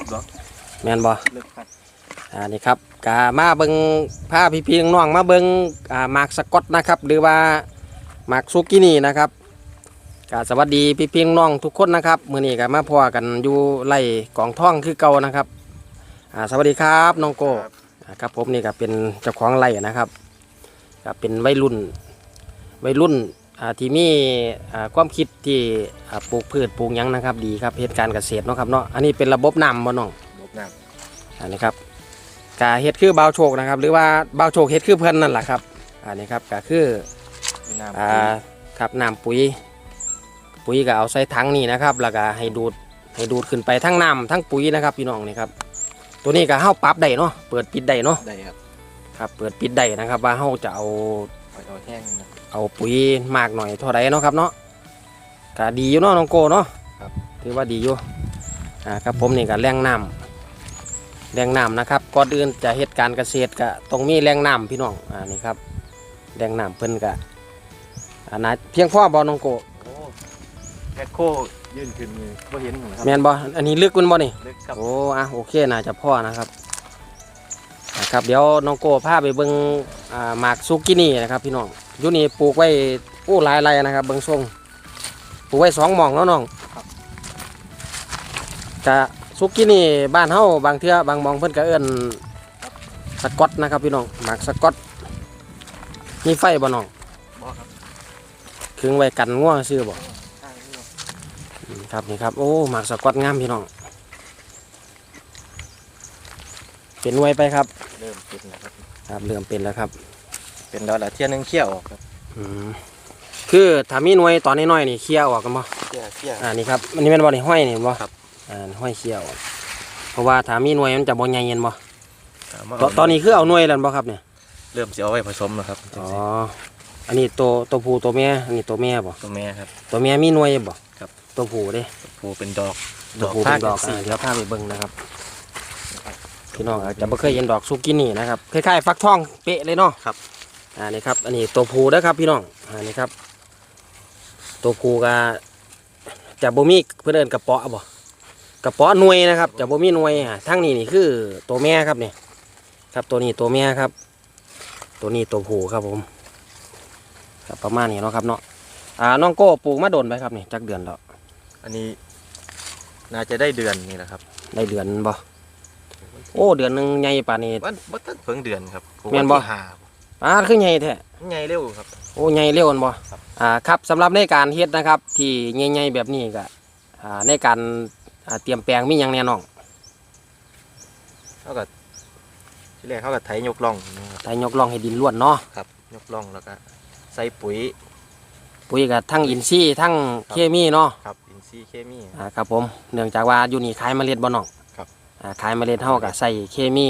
กดอกแม่นบ่เลิกพัดอ่านี่ครับกามาเบิงผ้าพี่พี่น้องๆมาเบิงอ่าหมากสกอตนะครับ หรือว่าหมากซุกินี่นะครับกาสวัสดีพี่พี่น้องๆทุกคนนะครับมื้อนี้ก็มาพอกันอยู่ไร่กองท่องคือเก่านะครับอ่าสวัสดีครับน้องโก้ครับอ่าครับผมนี่ก็เป็นเจ้าของไร่นะครับก็เป็นวัยรุ่นวัยรุ่น อ่าที่มีอ่าความคิดที่อ่าปลูกพืชปลูกหยังนะครับ ดีครับเหตุการณ์เกษตรเนาะครับเนาะอันนี้เป็นระบบน้ำบ่น้องบกน้อันนี้ครับกาเฮ็ดคือเบาวโชคนะครับ หรือว่าเบาวโชคเฮ็ดคือเพื่อนนั่นแหละครับอันนี้ครับก็คือำมีน้ำอ่าครับน้ำปุ๋ย ปุ๋ยก็เอาใส่ถังนี่นะครับ แล้วก็ให้ดูดให้ดูดขึ้นไปทั้งน้ำทั้งปุ๋ยนะครับพี่น้องนี่ครับ ตัวนี้ก็เฮาปรับได้เนาะเปิดปิดได้เนาะได้ครับครับ เปิดปิดได้นะครับ ว่าเฮาจะเอา เอาเอาแห้งนะ เอาปุ๋ยมากหน่อยเท่าไรเนาะครับเนาะก็ดีอยู่เนาะน้องโกเนาะครับ ถือว่าดีอยู่อ่าครับผมนี่ก็แรงน้ำแรงน้ำนะครับก่อนอื่นจะเหตุการเกษตรก็ต้องมีแรงน้ำพี่น้องอ่านี่ครับแรงน้ำเพิ่นก็อ่านะเพียงพอบ่น้องโกโอ้แมคโครยื่นขึ้นมือบ่เห็นนะครัแม่นบ่อันนี้ลึกมันบ่นี่เล็กครับโอ้อะโอเคน่าจะพ่อนะครับ นะครับเดี๋ยวน้องโกพาไปเบิ่งอ่าหมากซุกินี่นะครับพี่น้องอยู่นี่ปลูกไว้อู้หลายไรนะครับเบิ่งทรงปลูกไว้สองหม่องเนาะน้องกะซุกินี่บ้านเฮาบางเทื่อบางหมองเพิ่นก็เอิ้นสกอตนะครับพี่น้องหมากสกอตมีไฟบ่น้องบ่ครับขึงไว้กันง่วงซื่อบ่ข้างนี้เนาะอืมครับนี่ครับโอ้หมากสกอตงามพี่น้อง เป็นหน่วยไปครับ เริ่มเป็นแล้วครับ ครับเริ่มเป็นแล้วครับ เป็นแล้วละเที่ยหนึงเขี้ยวออกครับอืมคือถ้ามีหน่วยตอนน้อยๆนี่เคลียร์ออกกันบ่เขี้ยวเขี้ยวอ่านี่ครับอันนี้เป็นบ่นี่ห้อยนี่บ่ครับ อ่าห้อยเคลียร์ออกเพราะว่าถ้ามีหน่วยมันจะบ่ใหญ่เย็นบ่เอามาตอนตอนนี้คือเอาหน่วยแล้วบ่ครับเนี่ยเริ่มจะเอาไว้ผสมแล้วครับอ๋ออันนี้ตัวตัวผู้ตัวแม่อันนี้ตัวแม่บ่ตัวแม่ครับ ตัวแม่มีหน่วยบ่ครับ ตัวผู้เด้ตัวผู้เป็นดอกตัวผู้เป็นดอกสีอ่าเดี๋ยวพาไปเบิ่งนะครับ พี่น้องอาจจะบ่เคยเห็นดอกซุกินี่นะครับคล้ายๆฟักทองเป๊ะเลยเนาะครับ อ่านี่ครับ อันนี้ตัวผู้นะครับ พี่น้องอ่านี่ครับ ตัวผู้ก็จะบ่มีเพื่นเอินกระเปาะบ่กระเปาะหน่วยนะครับจะบ่มีหน่วยอ่าทั้งนี้นี่คือตัวแม่ครับนี่ครับตัวนี้ตัวแม่ครับ ตัวนี้ตัวผู้ครับผมครับประมาณนี้เนาะครับเนาะอ่าน้องโก้ปลูกมาโดนไปครับนี่จักเดือนแล้วอันนี้น่าจะได้เดือนนี่แหละครับ ได้เดือนบ่ โอ้เดือนหนึงใหญ่ปานนี้วันบ่ตั้งเพิ่งเดือนครับผมแม่นบ่วันที่ห้าอ่าคือใหญ่แท้ ใหญ่เร็วครับ โอ้ใหญ่เร็วอันบ่ครับ อ่าครับสำหรับในการเฮ็ดนะครับ ที่ใหญ่ๆแบบนี้ก็อ่าในการอ่าเตรียมแปลงมีหยังแน่น้องเขาก็ที่แรกเขาก็ไถยกล่องนะครับถ้ายกล่องให้ดินล้วนเนาะครับ ยกล่องแล้วก็ใส่ปุ๋ย ปุ๋ยก็ทั้งอินทรีย์ทั้งครับเคมีเนาะครับอินทรีย์เคมี อ่าครับผมเนื่องจากว่าอยู่นี่ขายเมล็ดบ่น้องครับอ่า ขายเมล็ดเฮาก็ใส่เคมี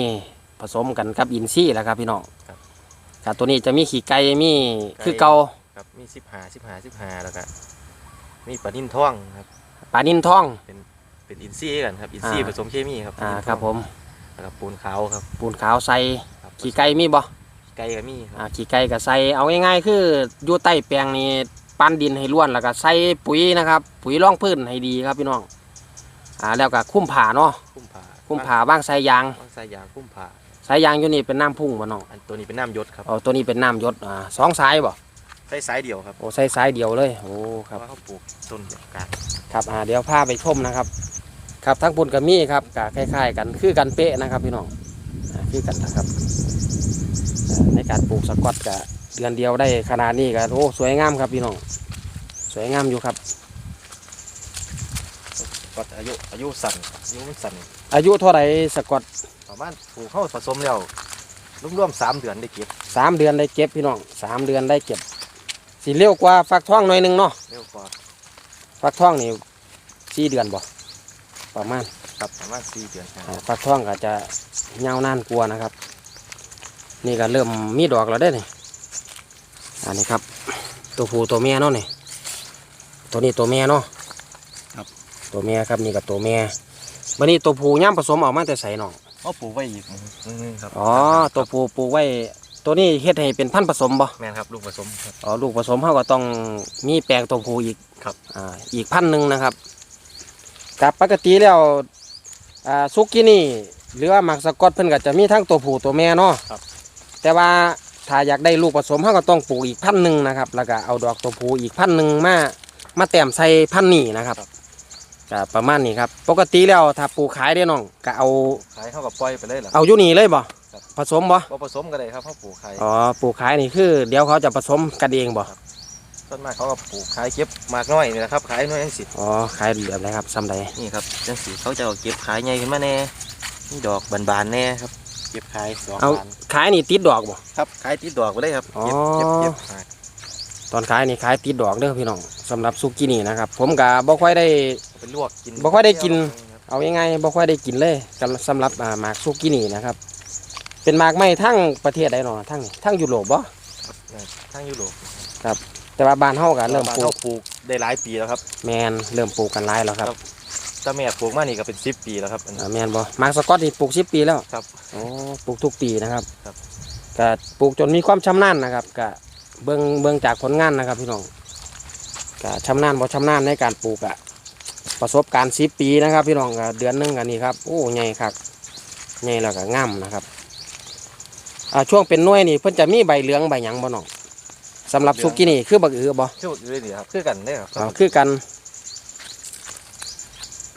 ผสมกันกับอินทรีย์แหละครับพี่น้องครับก็ตัวนี้จะมีขี้ไก่มีคือเก่าครับมีสิบหาสิบหาสิบหาแล้วก็มีปลานิ่นท่องครับ ปลานินทอง เป็นอินทรีย์กันครับอินทรีย์อ่า ผสมเคมีครับอ่าปลานิ่นครับท่ผองมแล้วก็ปูนขาวครับปูนขาวใส่ครับขี้ไก่มีบ่ไก่ก็มีคอ่ารับขี้ไก่ก็ใส่เอาง่ายๆ คืออยู่ใต้แปลงนี่ปั้นดินให้ล้วนแล้วก็ใส่ปุ๋ยนะครับ ปุ๋ยร่องพื้นให้ดีครับพี่น้องอ่าแล้วก็คุ้มผ่าเนาะ คุ้มผ่าคุ้มผ่าบ้างใส่ยางวางสายยางคุ้มผ่าสายยางอยู่นี่เป็นน้ำพุ่งบ่น้องอันตัวนี้เป็นน้ำยศครับเอาตัวนี้เป็นน้ำหยศอ่าสองสายบ่ใส่สายเดียวครับโอ้ใส่สายเดียวเลยโอ้คเพรับราะว่าเขาปลูกต้นเดียวกันครับอ่าเดี๋ยวพาไปชมนะครับ ครับทั้งปุ่นกับมีครับกคล้ายๆ กันคือกันเป๊ะนะครับพี่น้องอ่าคือกันนะครับอ่าในการปลูกสกอตกับเดือนเดียวได้ขนาดนี้ก็โอ้สวยงามครับพี่น้องสวยงามอยู่ครับ ก็อายุอายุสั่นอายุมันสั่น อายุเท่าไหร่สกอตประมาณปลูกเข้าผสมแล้วรวมๆสามเดือนได้เก็บสามเดือนได้เก็บพี่น้องสามเดือนได้เก็บสีเร็วกว่าฟักทองหน่อยหนึงเนาะเร็วกว่าฟักทองนี่สี่เดือนบ่ประมาณครับประมาณสี่เดือนครับอ่าฟักทองก็จะยาวนานกว่านะครับ นี่ก็เริ่มมีดอกแล้วได้อนี่อันนี้ครับ ตัวผู้ตัวเมียเนาะนี่ตัวนี้ตัวเมียเนาะตัวเมียครับนี่กับตัวเมี ยวันนี้ตัวผู้ย่ำผสมออกมาแต่ใส่น้องเขาปลูกไว้อีกนึงนึงครับอ๋อตัวผู้ปลูกไว้ ตัวนี้เฮ็ดให้เป็นพันธุ์ผสมบ่แม่นครับลูกผสมครับ อ๋อลูกผสมเขาก็ต้องมีแปลงตัวผู้อีกครับ อ่าอีกพันธุ์หนึ่งนะครับกับปกติแล้วอ่าซุกินี่ หรือว่าหมักสกอตเพิ่นก็จะมีทั้งตัวผู้ตัวแม่เนาะครับ แต่ว่าถ้าอยากได้ลูกผสมเฮาก็ต้องปลูกอีกพันธุ์หนึ่งนะครับ แล้วก็เอาดอกตัวผู้อีกพันธุ์หนึ่งมามาแต้มใส่พันธุ์นี้นะครับ ก็ประมาณนี้ครับ ปกติแล้วถ้าปลูกขายได้น้องก็เอาขายเข้ากับปล่อยไปเลยเหรอ เอาอยู่นี่เลยบ่ครับ ผสมบ่บ่ผสมกันเลยครับเขาปลูกขายอ๋อปลูกขายนี่คือเดี๋ยวเขาจะผสมกันเองบ่ส่วนมากเขาก็ปลูกขายเก็บมากน้อยนี่แหละครับขายน้อยจังสิอ๋อขายแบบไหนครับซ้ำใดนี่ครับจังสิเขาจะเอาเก็บขายใหญ่ขึ้นมาแน่นี่ดอกบานๆแน่ครับ เก็บขายดอกเอาบานขายนี่ติดดอกบ่ ครับขายติดดอกไปเลยครับอ๋อเก็บเก็บเก็บขายตอนขายนี่ขายติดดอกเด้อพี่น้องสำหรับซุกินี่นะครับ ผมก็บ่ค่อยได้ เอาไปลวกกินบ่ค่อยได้กินครับเอาง่ายๆบ่ค่อยได้กินเลยสำสำหรับอ่าหมากซุกินี่นะครับ เป็นหมากไม้ทั้งประเทศใดเนาะทั้งทั้งยุโรปบ่ทางยุโรปแต่ว่าบ้านเฮาก็เริ่มปลูบ้ากนปลูกได้หลายปีแล้วครับ แมนเริ่มปลูกกันหลายแล้วครับถ้าแม่ปลูกมานี่ก็เป็นสิบปีแล้วครับอันนี้ อ่าแมนบ่หมากสกอตนี่ปลูก10ปีแล้วครับโอ้ปลูกทุกปีนะครับครับ ก็ปลูกจนมีความชำนาญนะครับก็เบิ่งเบิ่งจากผลงานนะครับพี่น้องก็ชำนาญบ่ชำนาญในการปลูกอะ ประสบการณ์10ปีนะครับ พี่น้องก็เดือนหนึงกันนี่ครับโอ้ใหญ่คักใหญ่แล้วก็งามนะครับอ่าช่วงเป็นหน่วยนี่เพิ่นจะมีใบเหลืองใบหยังบ่น้องสำหรับซุกินี่คือบักอือบ่ชื่อเลยนี่ครับคือกันได้ครับอ๋อคือกัน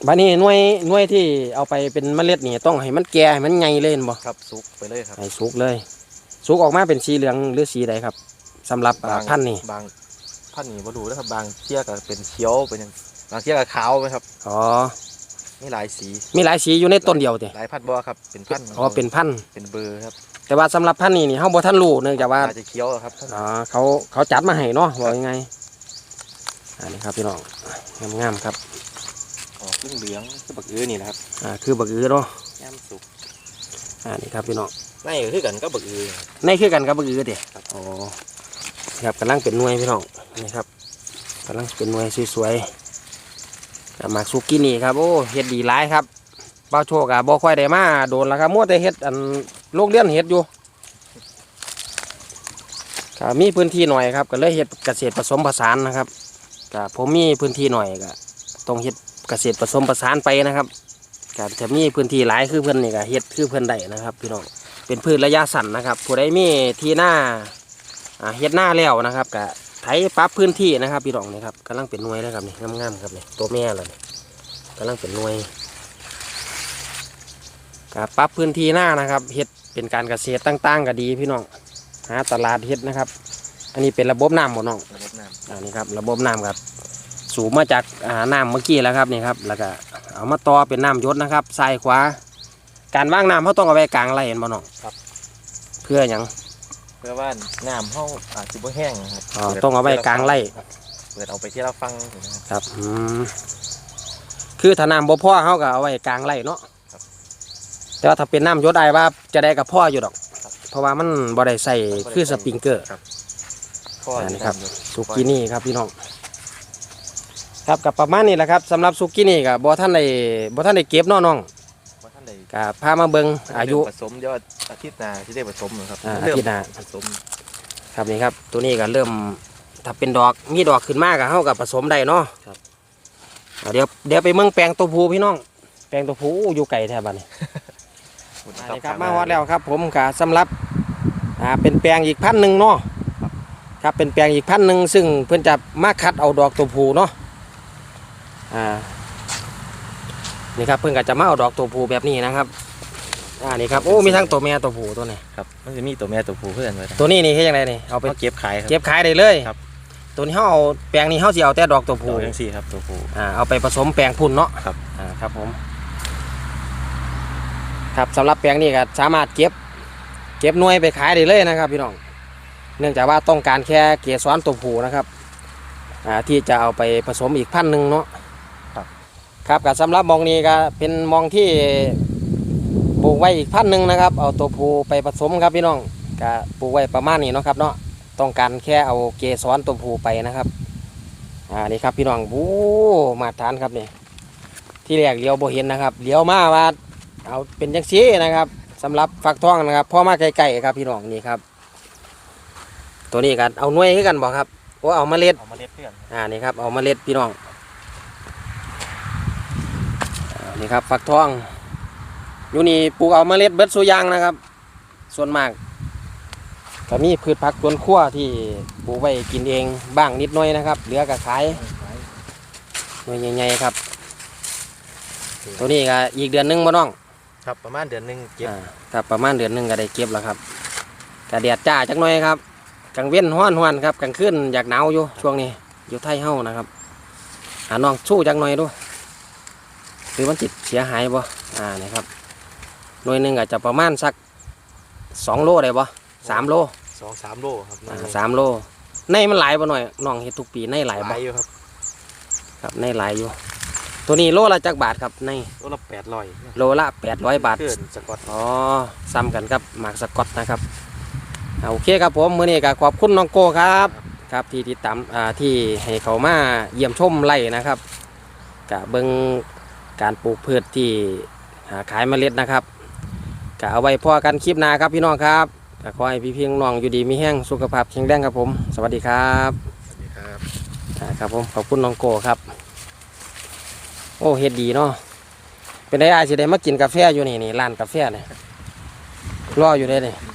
บัดนี้หน่วยหน่วยที่เอาไปเป็นเมล็ดนี่ต้องให้มันแก่ให้มันใหญ่เลยเห็นบ่ครับสุกไปเลยครับให้สุกเลยสุกออกมาเป็นสีเหลืองหรือสีใดครับสำหรับอ่าพันธุ์นี่บางพันธุ์นี่บ่รู้นะครับบางเที่ยก็เป็นเขียวเป็นหยัง บางเที่ยก็ขาวไหมครับอ๋อ มีหลายสีมีหลายสีอยู่ในต้นเดียวติหลายพันธุ์บ่ครับเป็นพันธุ์อ๋อเป็นพันธุ์เป็นเบอร์ครับแต่ว่าสำหรับพันธุ์นี่นี่เฮาบ่ทันรู้เนื่องจากว่าอาจจะเขียวครับอ๋อเขาเขาจัดมาให้เนาะว่ายังไงอันนี้ครับพี่น้องงามๆครับออกเหลืองๆคือบักอื้อนี่นะครับอ่าคือบักอือเนาะย่ำสุกอ่านี่ครับพี่น้องไม่ก็คือกันก็บักอื้อในคือกันกับบักอือติอ๋อครับกำลังเป็นหน่วยพี่น้องนี่ครับกำลังเป็นหน่วยสวยๆกับ หมากซุกินี่ครับโอ้เฮ็ดดีหลายครับเบ้าโชคอะบ่ค่อยได้มาโดนแล้วครับมัวแต่เฮ็ดอันโรงเรียนเฮ็ดอยู่ครับมีพื้นที่หน่อยครับก็เลยเฮ็ดเกษตรผสมผสานนะครับก็ผมมีพื้นที่หน่อยก็ต้องเฮ็ดเกษตรผสมผสานไปนะครับก็จะมีพื้นที่หลายคือเพิ่นนี่ก็เฮ็ดคือเพิ่นได้นะครับ พี่น้องเป็นพืชระยะสั้นนะครับผู้ใดมีที่หน้าอ่าเฮ็ดหน้าแล้วนะครับก็ ไถปรับพื้นที่นะครับพี่น้องนี่ครับกำลังเป็นหน่วยแล้วครับนี่งามๆครับนี่ตัวแม่แล้วนี่กำลังเป็นหน่วยก็ปรับพื้นที่หน้านะครับเฮ็ดเป็นการเกษตรต่างๆก็ดีพี่น้องหาตลาดเฮ็ดนะครับ อันนี้เป็นระบบน้ำหมดน้องระบบน้อันนี้ครับระบบน้ำครับ สูบมาจากอ่าน้ำเมื่อกี้แล้วครับนี่ครับแล้วก็เอามาต่อเป็นน้ำหยศนะครับซ้ายขวาการว่างน้ำเขาต้องเอาไว้กลางไรเห็นบ่น้องเพื่อหยังำ เพื่อว่าน้ำเขาอาจจะบ่แห้งนะครับอ๋อต้องเอาไว้กลางไร่ครับเปิดเอาไปที่เราฟังนะครับ ครับอืมคือถ้าน้ำบ่พอเขาก็เอาไว้กลางไรเนาะครับแต่ว่าถ้าเป็นน้ำหยศได้ว่าจะได้กับพ่ออยู่ดอกเพราะว่ามันบ่ได้ใส่ คือสปริงเกอร์ ข้ออันนี้ครับำอยู่ สุกินี่ครับพี่น้องครับกับประมาณนี้แหละครับสำหรับสุกินี่กับบ่ท่านได้บ่ท่านได้เก็บเนาะน้องว่าท่านใด กับพามาเบิงอายุ ผสมเดี๋ยวอาทิตย์หน้าที่ได้ผสมนะครับอ่าเริ่มอาทิตย์หน้าผสมครับนี่ครับ ตัวนี้ก็เริ่มถ้าเป็นดอกมีดอกขึ้นมากกับเฮากับผสมได้เนาะอ่าเดี๋ยวเดี๋ยวไปเมืองแปลงตัวผู้พี่น้อง แปลงตัวผู้อู้อยู่ไกลแท้บัดนี้อันนี้ครับมาฮอดแล้วครับผมก็สำหรับอ่าเป็นแปลงอีกพันหนึ่งเนาะครับเป็นแปลงอีกพันหนึ่งซึ่งเพื่อนจะมาคัดเอาดอกตัวผู้เนาะอ่า นี่ครับเพื่อนก็จะมาเอาดอกตัวผู้แบบนี้นะครับอ่านี่ครับโอ้มีทั้งตัวแม่ตัวผู้ตัวนี้ครับมันจะมีตัวแม่ตัวผู้เพื่อนไว้นะตัวนี้นี่คือยังไงนี่เอาไปเขาเก็บขายครับ เก็บขายได้เลยครับ ตัวนี้เขาเอาแปลงนี้เขาสิเอาแต่ดอกตัวผู้ผู้ยังสี่ครับตัวผู้อ่าเอาไปผสมแปลงพุ่นเนาะครับอ่าครับผมครับสำหรับแปลงนี้ก็สามารถเก็บ เก็บหน่วยไปขายได้เลยนะครับพี่น้อง เนื่องจากว่าต้องการแค่เกสรตัวผู้นะครับอ่าที่จะเอาไปผสมอีกพันหนึ่งเนาะครับ ครับกับสำหรับมองนี้ก็เป็นมองที่ปลูกไว้อีกพันหนึ่งนะครับ เอาตัวผู้ไปผสมครับพี่น้องก็ปลูกไว้ประมาณนี้เนาะครับเนาะต้องการแค่เอาเกสรตัวผู้ไปนะครับอ่านี่ครับพี่น้องบูมาตรฐานครับนี่ที่แรกเลี้ยวบ่เห็นนะครับเลี้ยวมาว่าเอาเป็นจังซี่นะครับสำหรับฟักทองนะครับพอมาใกล้ๆครับพี่น้องนี่ครับ ตัวนี้กันเอาหน่วยให้กันบ่ครับโอ้เอาเมล็ดเอามาเล็ดเพื่อนอ่านี่ครับเอาเมล็ดพี่น้องอ่า นี่ครับฟักทองอยู่นี่ปลูกเอาเมล็ดเบิดสุอยางนะครับ ส่วนมากก็มีพืชผักสวนครัวที่ปลูกไว้กินเองบ้างนิดหน่อยนะครับ เหลือก็ขายหน่วยใหญ่ๆครับ ตัวนี้ก็อีกเดือนหนึงมาน้องครับประมาณเดือนหนึงเก็บอ่าครับประมาณเดือนหนึงก็ได้เก็บแล้วครับกระแดดจ้าจักหน่อยครับกลางเว้นห้อนห้อนๆครับกลางคืนอยากหนาวอยู่ช่วงนี้อยู่ไทยเฮานะครับหาน้องสู้จักหน่อยดูห รือมันจิตเสียหายบ่อ่านี่ครับหน่วยหนึ่งอาจจะประมาณสักสองโลได้บ่สามโลสองสามโลครับอ่าสามโลในมันหลายบ่หน่อยน้องเฮ็ดทุกปีในหลายหบ่ลายอยู่ครับครับในหลายอยู่ ตัวนี้โลละจักบาทครับในโลละแปดร้อยโลละแปดร้อยบาทเกินสกอตอ๋อซ้ำกันครับหมากสกอตนะครับอ่าโอเคครับผมมื้อนี้ก็ขอบคุณน้องโก้ครับครับที่ติดตามอ่าที่ให้เขามาเยี่ยมชมไร่นะครับกะเบิ่ง การปลูกพืชที่หาขายเมล็ดนะครับกะเอาไว้พอกันคลิปหน้าครับพี่น้องครับก็ขอให้พี่เพียงน้องอยู่ดีมีแห้งสุขภาพแข็งแรงครับผม สวัสดีครับสวัสดีครับอ่าครับผมขอบคุณน้องโก้ครับ โอ้เฮ็ดดีเนาะเป็นได้อายสิได้มากินกาแฟอยู่นี่นี่ร้านกาแฟเนี่ยรออยู่ได้เลยด